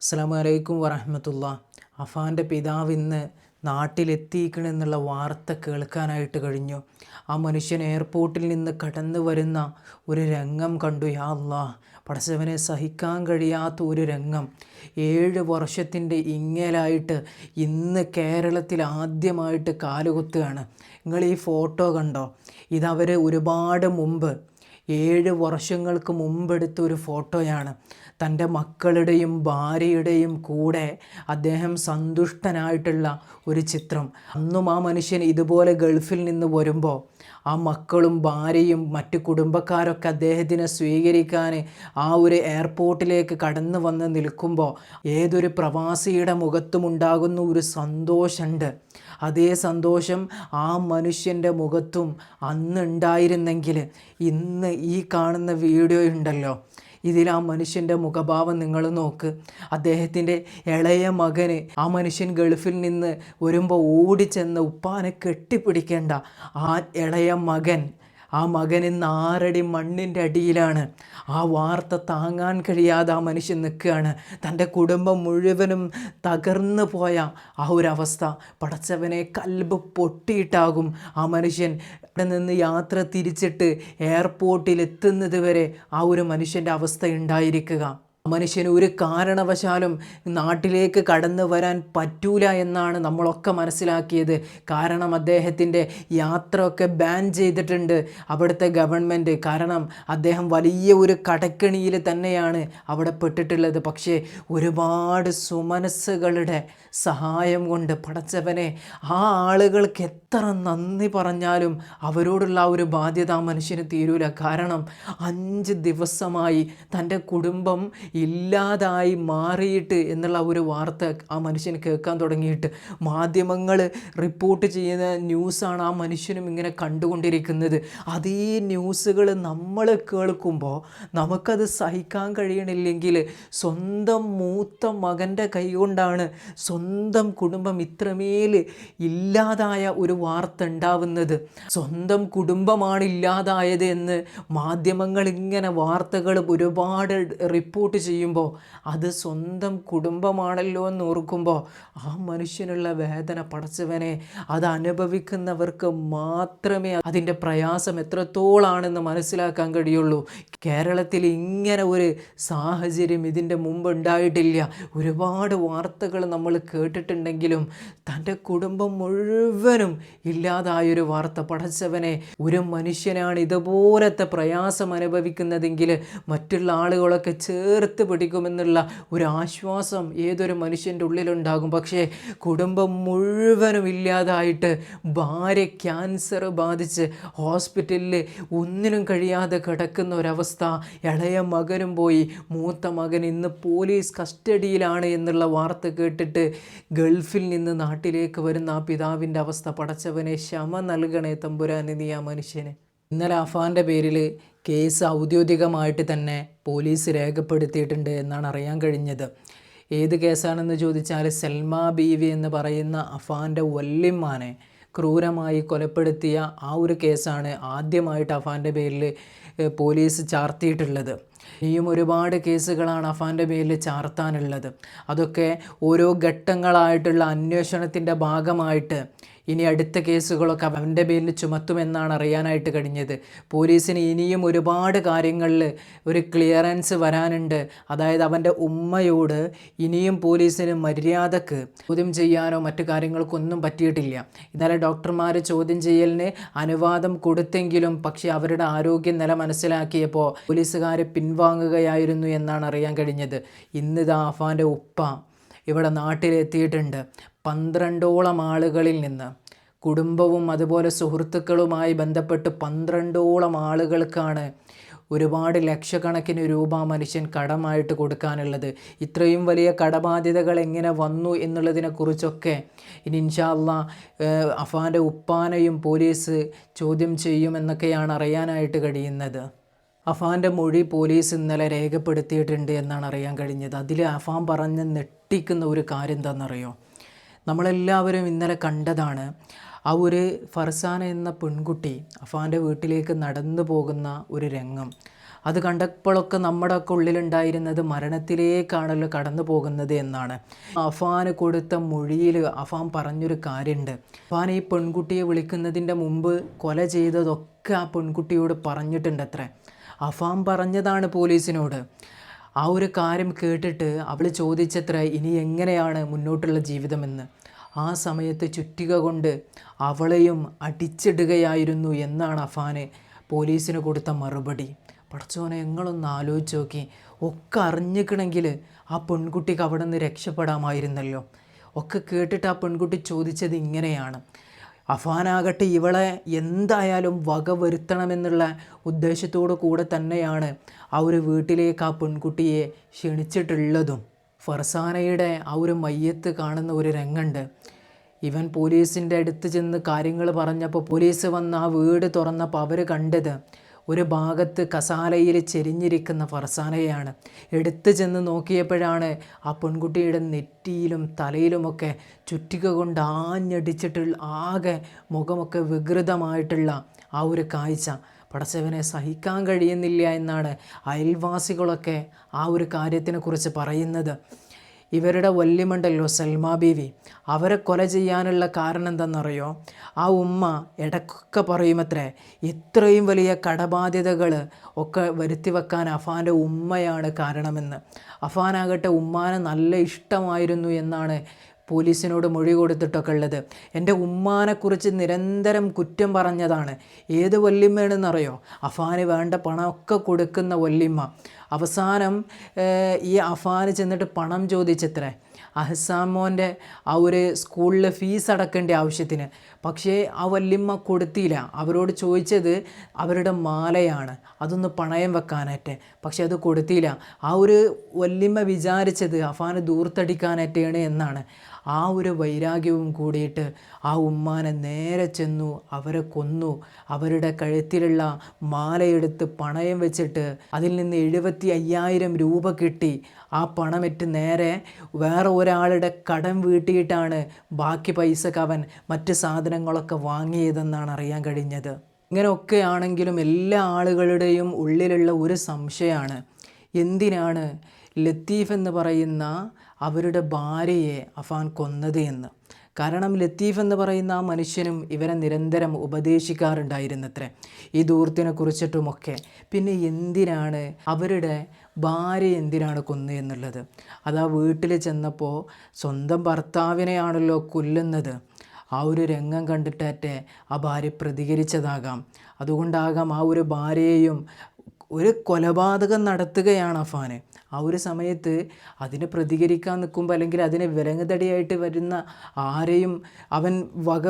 അസ്സാം വലൈക്കും വറഹമത്തുള്ള. അഫാന്റെ പിതാവ് ഇന്ന് നാട്ടിലെത്തിക്കണമെന്നുള്ള വാർത്ത കേൾക്കാനായിട്ട് കഴിഞ്ഞു. ആ മനുഷ്യൻ എയർപോർട്ടിൽ നിന്ന് കടന്നു വരുന്ന ഒരു രംഗം കണ്ടു. യാ അല്ലാ പടച്ചവനെ സഹിക്കാൻ കഴിയാത്ത ഒരു രംഗം. ഏഴ് വർഷത്തിന്റെ ഇങ്ങലായിട്ട് ഇന്ന് കേരളത്തിൽ ആദ്യമായിട്ട് കാലുകുത്തുകയാണ്. നിങ്ങൾ ഈ ഫോട്ടോ കണ്ടോ? ഇതവർ ഒരുപാട് മുമ്പ് ഏഴ് വർഷങ്ങൾക്ക് മുമ്പെടുത്ത ഒരു ഫോട്ടോയാണ്. തന്റെ മക്കളുടെയും ഭാര്യയുടെയും കൂടെ അദ്ദേഹം സന്തുഷ്ടനായിട്ടുള്ള ഒരു ചിത്രം. അന്നും ആ മനുഷ്യൻ ഇതുപോലെ ഗൾഫിൽ നിന്ന് വരുമ്പോൾ ആ മക്കളും ഭാര്യയും മറ്റു കുടുംബക്കാരൊക്കെ അദ്ദേഹത്തിനെ സ്വീകരിക്കാൻ ആ ഒരു എയർപോർട്ടിലേക്ക് കടന്നു വന്ന് നിൽക്കുമ്പോൾ ഏതൊരു പ്രവാസിയുടെ മുഖത്തും ഉണ്ടാകുന്ന ഒരു സന്തോഷമുണ്ട്. അതേ സന്തോഷം ആ മനുഷ്യന്റെ മുഖത്തും അന്നുണ്ടായിരുന്നെങ്കിൽ ഇന്ന് ഈ കാണുന്ന വീഡിയോ ഉണ്ടല്ലോ. ഇതിൽ ആ മനുഷ്യന്റെ മുഖഭാവം നിങ്ങൾ നോക്ക്. അദ്ദേഹത്തിന്റെ ഇളയ മകന് ആ മനുഷ്യൻ ഗൾഫിൽ നിന്ന് വരുമ്പോൾ ഓടിച്ചെന്ന് ഉപ്പാനെ കെട്ടിപ്പിടിക്കേണ്ട ആ ഇളയ മകൻ ആ മകൻ ഇന്ന് ആറടി മണ്ണിന്റെ അടിയിലാണ്. ആ വാർത്ത താങ്ങാൻ കഴിയാതെ ആ മനുഷ്യൻ നിൽക്കുകയാണ്. തന്റെ കുടുംബം മുഴുവനും തകർന്നു പോയ ആ ഒരു അവസ്ഥ പടച്ചവനെ കൽബ് പൊട്ടിയിട്ടാകും. ആ മനുഷ്യൻ അവിടെ നിന്ന് യാത്ര തിരിച്ചിട്ട് എയർപോർട്ടിൽ എത്തുന്നത് വരെ ആ ഒരു മനുഷ്യന്റെ അവസ്ഥ ഉണ്ടായിരിക്കുക. മനുഷ്യന് ഒരു കാരണവശാലും നാട്ടിലേക്ക് കടന്നു വരാൻ പറ്റൂല എന്നാണ് നമ്മളൊക്കെ മനസ്സിലാക്കിയത്. കാരണം അദ്ദേഹത്തിന്റെ യാത്രയൊക്കെ ബാൻ ചെയ്തിട്ടുണ്ട് അവിടുത്തെ ഗവൺമെന്റ് കാരണം അദ്ദേഹം വലിയ ഒരു കടക്കണിയിൽ തന്നെയാണ് അവിടെ പെട്ടിട്ടുള്ളത്. പക്ഷേ ഒരുപാട് സുമനസ്സുകളുടെ സഹായം കൊണ്ട് പടച്ചവനെ ആ ആളുകൾക്ക് എത്ര നന്ദി പറഞ്ഞാലും അവരോടുള്ള ആ ഒരു ബാധ്യത മനുഷ്യന് തീരൂല. കാരണം അഞ്ച് ദിവസമായി തന്റെ കുടുംബം ഇല്ലാതായി മാറിയിട്ട് എന്നുള്ള ഒരു വാർത്ത ആ മനുഷ്യന് കേൾക്കാൻ തുടങ്ങിയിട്ട് മാധ്യമങ്ങൾ റിപ്പോർട്ട് ചെയ്യുന്ന ന്യൂസാണ് ആ മനുഷ്യനും ഇങ്ങനെ കണ്ടുകൊണ്ടിരിക്കുന്നത്. അതേ ന്യൂസുകൾ നമ്മൾ കേൾക്കുമ്പോൾ നമുക്കത് സഹിക്കാൻ കഴിയണില്ലെങ്കിൽ സ്വന്തം മൂത്ത മകന്റെ കൈകൊണ്ടാണ് സ്വന്തം കുടുംബം ഇത്രമേൽ ഇല്ലാതായ ഒരു വാർത്ത ഉണ്ടാവുന്നത്. സ്വന്തം കുടുംബമാണ് ഇല്ലാതായത് എന്ന് മാധ്യമങ്ങൾ ഇങ്ങനെ വാർത്തകൾ ഒരുപാട് റിപ്പോർട്ട് ചെയ്യുമ്പോൾ അത് സ്വന്തം കുടുംബമാണല്ലോ എന്ന് ഓർക്കുമ്പോൾ ആ മനുഷ്യനുള്ള വേദന പടച്ചവനെ അത് അനുഭവിക്കുന്നവർക്ക് മാത്രമേ അതിന്റെ പ്രയാസം എത്രത്തോളാണെന്ന് മനസ്സിലാക്കാൻ കഴിയുള്ളൂ. കേരളത്തിൽ ഇങ്ങനെ ഒരു സാഹചര്യം ഇതിന്റെ മുമ്പ് ഉണ്ടായിട്ടില്ല. ഒരുപാട് വാർത്തകൾ നമ്മൾ കേട്ടിട്ടുണ്ടെങ്കിലും തന്റെ കുടുംബം മുഴുവനും ഇല്ലാതായൊരു വാർത്ത. പടച്ചവനെ ഒരു മനുഷ്യനാണ് ഇതുപോലത്തെ പ്രയാസം അനുഭവിക്കുന്നതെങ്കിൽ മറ്റുള്ള ആളുകളൊക്കെ ചേർത്ത് പിടിക്കുമെന്നുള്ള ഒരു ആശ്വാസം ഏതൊരു മനുഷ്യന്റെ ഉള്ളിലുണ്ടാകും. പക്ഷേ കുടുംബം മുഴുവനും ഇല്ലാതായിട്ട് ഭാര്യ ക്യാൻസർ ബാധിച്ച് ഹോസ്പിറ്റലിൽ ഒന്നിനും കഴിയാതെ കിടക്കുന്ന ഒരവസ്ഥ. ഇളയ മകനും പോയി മൂത്ത മകൻ ഇന്ന് പോലീസ് കസ്റ്റഡിയിലാണ് എന്നുള്ള വാർത്ത കേട്ടിട്ട് ഗൾഫിൽ നിന്ന് നാട്ടിലേക്ക് വരുന്ന ആ പിതാവിന്റെ അവസ്ഥ. പടച്ചവനെ ക്ഷമ നൽകണേ തമ്പുരാനിനി ആ മനുഷ്യന്. ഇന്നലെ അഫാന്റെ പേരിൽ കേസ് ഔദ്യോഗികമായിട്ട് തന്നെ പോലീസ് രേഖപ്പെടുത്തിയിട്ടുണ്ട് എന്നാണ് അറിയാൻ കഴിഞ്ഞത്. ഏത് കേസാണെന്ന് ചോദിച്ചാൽ സെൽമ ബീവി എന്ന് പറയുന്ന അഫാന്റെ വല്യമ്മാനെ ക്രൂരമായി കൊലപ്പെടുത്തിയ ആ ഒരു കേസാണ് ആദ്യമായിട്ട് അഫാന്റെ പേരിൽ പോലീസ് ചാർത്തിയിട്ടുള്ളത്. ഇനിയും ഒരുപാട് കേസുകളാണ് അഫാന്റെ പേരിൽ ചാർത്താനുള്ളത്. അതൊക്കെ ഓരോ ഘട്ടങ്ങളായിട്ടുള്ള അന്വേഷണത്തിന്റെ ഭാഗമായിട്ട് ഇനി അടുത്ത കേസുകളൊക്കെ അവന്റെ പേരിൽ ചുമത്തുമെന്നാണ് അറിയാനായിട്ട് കഴിഞ്ഞത്. പോലീസിന് ഇനിയും ഒരുപാട് കാര്യങ്ങളിൽ ഒരു ക്ലിയറൻസ് വരാനുണ്ട്. അതായത് അവന്റെ ഉമ്മയോട് ഇനിയും പോലീസിന് മര്യാദയ്ക്ക് ചോദ്യം ചെയ്യാനോ മറ്റു കാര്യങ്ങൾക്കൊന്നും പറ്റിയിട്ടില്ല. ഇന്നലെ ഡോക്ടർമാർ ചോദ്യം ചെയ്യലിന് അനുവാദം കൊടുത്തെങ്കിലും പക്ഷേ അവരുടെ ആരോഗ്യനില മനസ്സിലാക്കിയപ്പോൾ പോലീസുകാർ പിൻവാങ്ങുകയായിരുന്നു എന്നാണ് അറിയാൻ കഴിഞ്ഞത്. ഇന്നിതാ അഫാന്റെ ഉപ്പ ഇവിടെ നാട്ടിലെത്തിയിട്ടുണ്ട്. പന്ത്രണ്ടോളം ആളുകളിൽ നിന്ന്. കുടുംബവും അതുപോലെ സുഹൃത്തുക്കളുമായി ബന്ധപ്പെട്ട് പന്ത്രണ്ടോളം ആളുകൾക്കാണ് ഒരുപാട് ലക്ഷക്കണക്കിന് രൂപ മനുഷ്യൻ കടമായിട്ട് കൊടുക്കാനുള്ളത്. ഇത്രയും വലിയ കടബാധ്യതകൾ എങ്ങനെ വന്നു എന്നുള്ളതിനെക്കുറിച്ചൊക്കെ ഇനി ഇൻഷാല്ല അഫാന്റെ ഉപ്പാനെയും പോലീസ് ചോദ്യം ചെയ്യുമെന്നൊക്കെയാണ് അറിയാനായിട്ട് കഴിയുന്നത്. അഫാന്റെ മൊഴി പോലീസ് ഇന്നലെ രേഖപ്പെടുത്തിയിട്ടുണ്ട് എന്നാണ് അറിയാൻ കഴിഞ്ഞത്. അതിൽ അഫാൻ പറഞ്ഞ് നെട്ടിക്കുന്ന ഒരു കാര്യം എന്താണെന്നറിയോ? നമ്മളെല്ലാവരും ഇന്നലെ കണ്ടതാണ് ആ ഒരു ഫർസാന എന്ന പെൺകുട്ടി അഫാന്റെ വീട്ടിലേക്ക് നടന്നു പോകുന്ന ഒരു രംഗം. അത് കണ്ടപ്പോഴൊക്കെ നമ്മുടെ ഒക്കെ ഉള്ളിലുണ്ടായിരുന്നത് മരണത്തിലേക്കാണല്ലോ കടന്നു പോകുന്നത് എന്നാണ്. അഫാന് കൊടുത്ത മൊഴിയിൽ അഫാൻ പറഞ്ഞൊരു കാര്യമുണ്ട് അഫാൻ ഈ പെൺകുട്ടിയെ വിളിക്കുന്നതിന്റെ മുമ്പ് കൊല ചെയ്തതൊക്കെ ആ പെൺകുട്ടിയോട് പറഞ്ഞിട്ടുണ്ട് അത്രേ അഫാൻ പറഞ്ഞതാണ് പോലീസിനോട്. ആ ഒരു കാര്യം കേട്ടിട്ട് അവൾ ചോദിച്ചത്ര ഇനി എങ്ങനെയാണ് മുന്നോട്ടുള്ള ജീവിതമെന്ന്. ആ സമയത്ത് ചുറ്റിക കൊണ്ട് അവളെയും അടിച്ചിടുകയായിരുന്നു എന്നാണ് അഫാന് പോലീസിന് കൊടുത്ത മറുപടി. പടച്ചോനെ ഞങ്ങളൊന്ന് ആലോചിച്ച് നോക്കി. ഒക്കെ അറിഞ്ഞിക്കണമെങ്കിൽ ആ പെൺകുട്ടിക്ക് അവിടെ നിന്ന് രക്ഷപ്പെടാമായിരുന്നല്ലോ. ഒക്കെ കേട്ടിട്ട് ആ പെൺകുട്ടി ചോദിച്ചത് ഇങ്ങനെയാണ്. അഫാനാകട്ടെ ഇവളെ എന്തായാലും വക വരുത്തണമെന്നുള്ള ഉദ്ദേശത്തോടു കൂടെ തന്നെയാണ് ആ ഒരു വീട്ടിലേക്ക് ആ പെൺകുട്ടിയെ ക്ഷണിച്ചിട്ടുള്ളതും. ഫർസാനയുടെ ആ ഒരു മയ്യത്ത് കാണുന്ന ഒരു രംഗമുണ്ട്. ഇവൻ പോലീസിന്റെ അടുത്ത് ചെന്ന് കാര്യങ്ങൾ പറഞ്ഞപ്പോൾ പോലീസ് വന്ന് ആ വീട് തുറന്നപ്പോൾ അവർ കണ്ടത് ഒരു ഭാഗത്ത് കസാലയിൽ ചെരിഞ്ഞിരിക്കുന്ന ഫർസാനയാണ് എടുത്തു ചെന്ന് നോക്കിയപ്പോഴാണ് ആ പെൺകുട്ടിയുടെ നെറ്റിയിലും തലയിലുമൊക്കെ ചുറ്റിക കൊണ്ട് ആഞ്ഞടിച്ചിട്ടുള്ള ആകെ മുഖമൊക്കെ വികൃതമായിട്ടുള്ള ആ ഒരു കാഴ്ച. പടച്ചവനെ സഹിക്കാൻ കഴിയുന്നില്ല എന്നാണ് അയൽവാസികളൊക്കെ ആ ഒരു കാര്യത്തിനെക്കുറിച്ച് പറയുന്നത്. ഇവരുടെ വല്യമുണ്ടല്ലോ സൽമാ ബീവി അവരെ കൊല ചെയ്യാനുള്ള കാരണം എന്തെന്നറിയോ ആ ഉമ്മ ഇടക്കൊക്കെ പറയുമത്രേ ഇത്രയും വലിയ കടബാധ്യതകൾ ഒക്കെ വരുത്തി വെക്കാൻ അഫാന്റെ ഉമ്മയാണ് കാരണമെന്ന്. അഫാനാകട്ടെ ഉമ്മാനെ നല്ല ഇഷ്ടമായിരുന്നു എന്നാണ് പോലീസിനോട് മൊഴി കൊടുത്തിട്ടൊക്കെ ഉള്ളത്. എന്റെ ഉമ്മാനെക്കുറിച്ച് നിരന്തരം കുറ്റം പറഞ്ഞതാണ്. ഏത് വല്യമ്മയാണെന്നറിയോ? അഫാന് വേണ്ട പണമൊക്കെ കൊടുക്കുന്ന വല്യമ്മ. അവസാനം ഈ അഫാന് ചെന്നിട്ട് പണം ചോദിച്ചത്രേ. അഹസാമോന്റെ ആ ഒരു സ്കൂളിലെ ഫീസ് അടക്കേണ്ട ആവശ്യത്തിന്. പക്ഷേ ആ വല്യമ്മ കൊടുത്തില്ല. അവരോട് ചോദിച്ചത് അവരുടെ മാലയാണ്. അതൊന്ന് പണയം വെക്കാനായിട്ട്. പക്ഷെ അത് കൊടുത്തില്ല. ആ ഒരു വല്യമ്മ വിചാരിച്ചത് അഫാന് ദൂർത്തടിക്കാനായിട്ടാണ് എന്നാണ്. ആ ഒരു വൈരാഗ്യവും കൂടിയിട്ട് ആ ഉമ്മാനെ നേരെ ചെന്നു അവരെ കൊന്നു. അവരുടെ കഴുത്തിലുള്ള മാലയെടുത്ത് പണയം വെച്ചിട്ട് അതിൽ നിന്ന് എഴുപത്തി അയ്യായിരം രൂപ കിട്ടി. ആ പണമിട്ട് നേരെ വേറെ ഒരാളുടെ കടം വീട്ടിയിട്ടാണ് ബാക്കി പൈസക്ക് അവൻ മറ്റ് സാധനങ്ങളൊക്കെ വാങ്ങിയതെന്നാണ് അറിയാൻ കഴിഞ്ഞത്. ഇങ്ങനെയൊക്കെ ആണെങ്കിലും എല്ലാ ആളുകളുടെയും ഉള്ളിലുള്ള ഒരു സംശയമാണ്. എന്തിനാണ് ലത്തീഫ് എന്ന് പറയുന്ന അവരുടെ ഭാര്യയെ അഫാൻ കൊന്നത് എന്ന്. കാരണം ലത്തീഫ് എന്ന് പറയുന്ന ആ മനുഷ്യനും ഇവരെ നിരന്തരം ഉപദേശിക്കാറുണ്ടായിരുന്നത്രേ. ഈ ദൂർത്തിനെ കുറിച്ചിട്ടുമൊക്കെ. പിന്നെ എന്തിനാണ് അവരുടെ ഭാര്യ എന്തിനാണ് കൊന്നു എന്നുള്ളത്? അത് ആ വീട്ടിൽ ചെന്നപ്പോൾ സ്വന്തം ഭർത്താവിനെയാണല്ലോ കൊല്ലുന്നത്. ആ ഒരു രംഗം കണ്ടിട്ടേറ്റെ ആ ഭാര്യ പ്രതികരിച്ചതാകാം. അതുകൊണ്ടാകാം ആ ഒരു ഭാര്യയെയും ഒരു കൊലപാതകം നടത്തുകയാണ് അഫാന്. ആ ഒരു സമയത്ത് അതിനെ പ്രതികരിക്കാൻ നിൽക്കുമ്പോൾ അല്ലെങ്കിൽ അതിനെ വിലങ്ങുതടിയായിട്ട് വരുന്ന ആരെയും അവൻ വക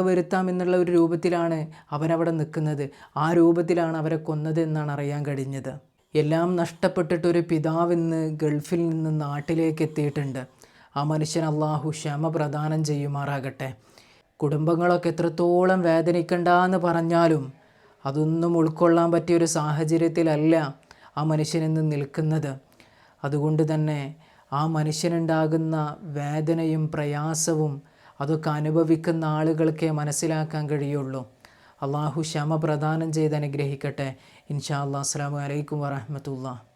എന്നുള്ള ഒരു രൂപത്തിലാണ് അവനവിടെ നിൽക്കുന്നത്. ആ രൂപത്തിലാണ് അവരെ കൊന്നത് എന്നാണ് അറിയാൻ കഴിഞ്ഞത്. എല്ലാം നഷ്ടപ്പെട്ടിട്ടൊരു പിതാവിന്ന് ഗൾഫിൽ നിന്ന് നാട്ടിലേക്ക് എത്തിയിട്ടുണ്ട്. ആ മനുഷ്യൻ അള്ളാഹു ക്ഷമ പ്രദാനം ചെയ്യുമാറാകട്ടെ. കുടുംബങ്ങളൊക്കെ എത്രത്തോളം വേദനിക്കണ്ട എന്ന് പറഞ്ഞാലും അതൊന്നും ഉൾക്കൊള്ളാൻ പറ്റിയൊരു സാഹചര്യത്തിലല്ല ആ മനുഷ്യനിന്ന് നിൽക്കുന്നത്. അതുകൊണ്ട് തന്നെ ആ മനുഷ്യനുണ്ടാകുന്ന വേദനയും പ്രയാസവും അതൊക്കെ അനുഭവിക്കുന്ന ആളുകൾക്കേ മനസ്സിലാക്കാൻ കഴിയുള്ളൂ. അള്ളാഹു ക്ഷമ പ്രദാനം ചെയ്ത് അനുഗ്രഹിക്കട്ടെ. ഇൻഷാ അല്ലാ അസ്സാം വലൈക്കും വറഹമത്തുള്ള